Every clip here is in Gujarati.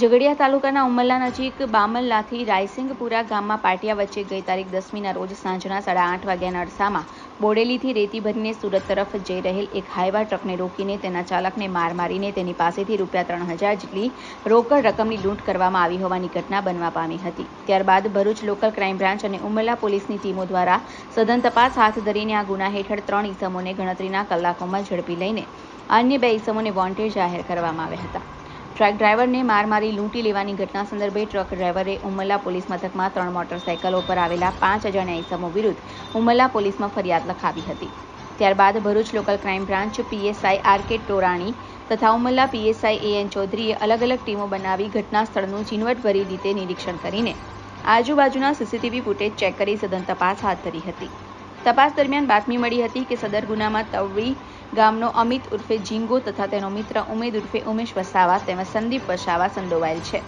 ઝઘડિયા તાલુકાના ઉમરલા નજીક બામલ્લાથી રાયસિંગપુરા ગામમાં પાટિયા વચ્ચે ગઈ તારીખ દસમીના રોજ સાંજના સાડા આઠ વાગ્યાના અરસામાં બોડેલીથી રેતી ભરીને સુરત તરફ જઈ રહેલ એક હાઈવા ટ્રકને રોકીને તેના ચાલકને માર મારીને તેની પાસેથી રૂપિયા ત્રણ હજાર જેટલી રોકડ રકમની લૂંટ કરવામાં આવી હોવાની ઘટના બનવા પામી હતી. ત્યારબાદ ભરૂચ લોકલ ક્રાઇમ બ્રાન્ચ અને ઉમરલા પોલીસની ટીમો દ્વારા સઘન તપાસ હાથ ધરીને આ ગુના હેઠળ ત્રણ ઈસમોને ગણતરીના કલાકોમાં ઝડપી લઈને અન્ય બે ઈસમોને વોન્ટેડ જાહેર કરવામાં આવ્યા હતા. ટ્રક ડ્રાઈવરને માર મારી લૂંટી લેવાની ઘટના સંદર્ભે ટ્રક ડ્રાઈવરે ઉમરલા પોલીસ મથકમાં ત્રણ મોટરસાયકલો પર આવેલા પાંચ અજાણ્યા ઇસમો વિરુદ્ધ ઉમરલા પોલીસમાં ફરિયાદ લખાવી હતી. ત્યારબાદ Bharuch local crime branch PSI R K Torani તથા ઉમરલા પીએસઆઈ એ એન ચૌધરીએ અલગ અલગ ટીમો બનાવી ઘટના સ્થળનું ઝીણવટભરી રીતે નિરીક્ષણ કરીને આજુબાજુના સીસીટીવી ફૂટેજ ચેક કરી સઘન તપાસ હાથ ધરી હતી. તપાસ દરમિયાન બાતમી મળી હતી કે સદર ગુનામાં તવડી ગામનો અમિત ઉર્ફે જીંગો તથા તેનો મિત્ર ઉમેદ ઉર્ફે ઉમેશ વસાવા તેમજ સંદીપ વસાવા સંડોવાયેલ છે.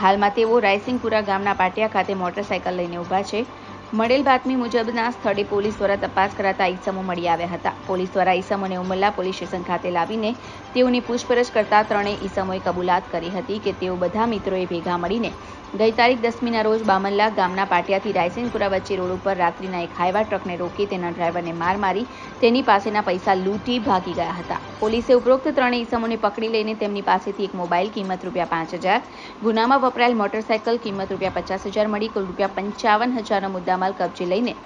હાલમાં તેઓ રાયસિંગપુરા ગામના પાટિયા ખાતે મોટરસાયકલ લઈને ઊભા છે. મળેલ બાતમી મુજબના સ્થળે પોલીસ દ્વારા તપાસ કરાતા ઈસમો મળી આવ્યા હતા. પોલીસ દ્વારા ઈસમોને ઉમલ્લા પોલીસ સ્ટેશન ખાતે લાવીને તેઓની પૂછપરછ કરતા ત્રણેય ઈસમોએ કબૂલાત કરી હતી કે તેઓ બધા મિત્રોએ ભેગા મળીને ગઈ તારીખ દસમીના રોજ બામલ્લા ગામના પાટિયાથી રાયસિંગપુરા વચ્ચે રોડ ઉપર રાત્રિના એક ટ્રકને રોકી તેના ડ્રાઈવરને માર મારી તેની પાસેના પૈસા લૂંટી ભાગી ગયા હતા. પોલીસે ઉપરોક્ત ત્રણેય ઇસમોને પકડી લઈને તેમની પાસેથી એક મોબાઈલ કિંમત રૂપિયા પાંચ હજાર, ગુનામાં વપરાયેલ મોટરસાયકલ કિંમત રૂપિયા પચાસ હજાર મળી કુલ રૂપિયા પંચાવન હજારનો મુદ્દામાલ કબજે લઈને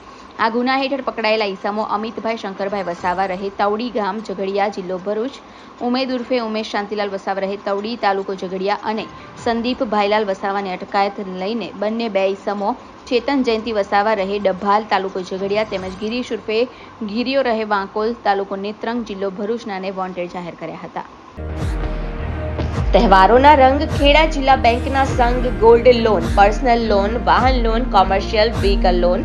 આ ગુના હેઠળ પકડાયેલા ઈસમો અમિતભાઈ શંકરભાઈ વસાવા રહે તવડી ગામ ઝઘડિયા જિલ્લો ભરૂચ, ઉમેદ ઉર્ફે ઉમેશ શાંતિલાલ વસાવા રહે તવડી તાલુકો ઝઘડિયા અને સંદીપ ભાઈલાલ વસાવાની અટકાયત લઈને બંને બે ઇસમો ચેતન જયંતિ વસાવા રહે ડભાલ તાલુકો ઝઘડિયા તેમજ ગિરીશ ઉર્ફે ગિરિયો રહે વાંકોલ તાલુકો નેત્રંગ જિલ્લો ભરૂચનાને વોન્ટેડ જાહેર કર્યા હતા. તહેવારોના રંગ ખેડા જિલ્લા બેંકના સંઘ ગોલ્ડ લોન, પર્સનલ લોન, વાહન loan, commercial vehicle loan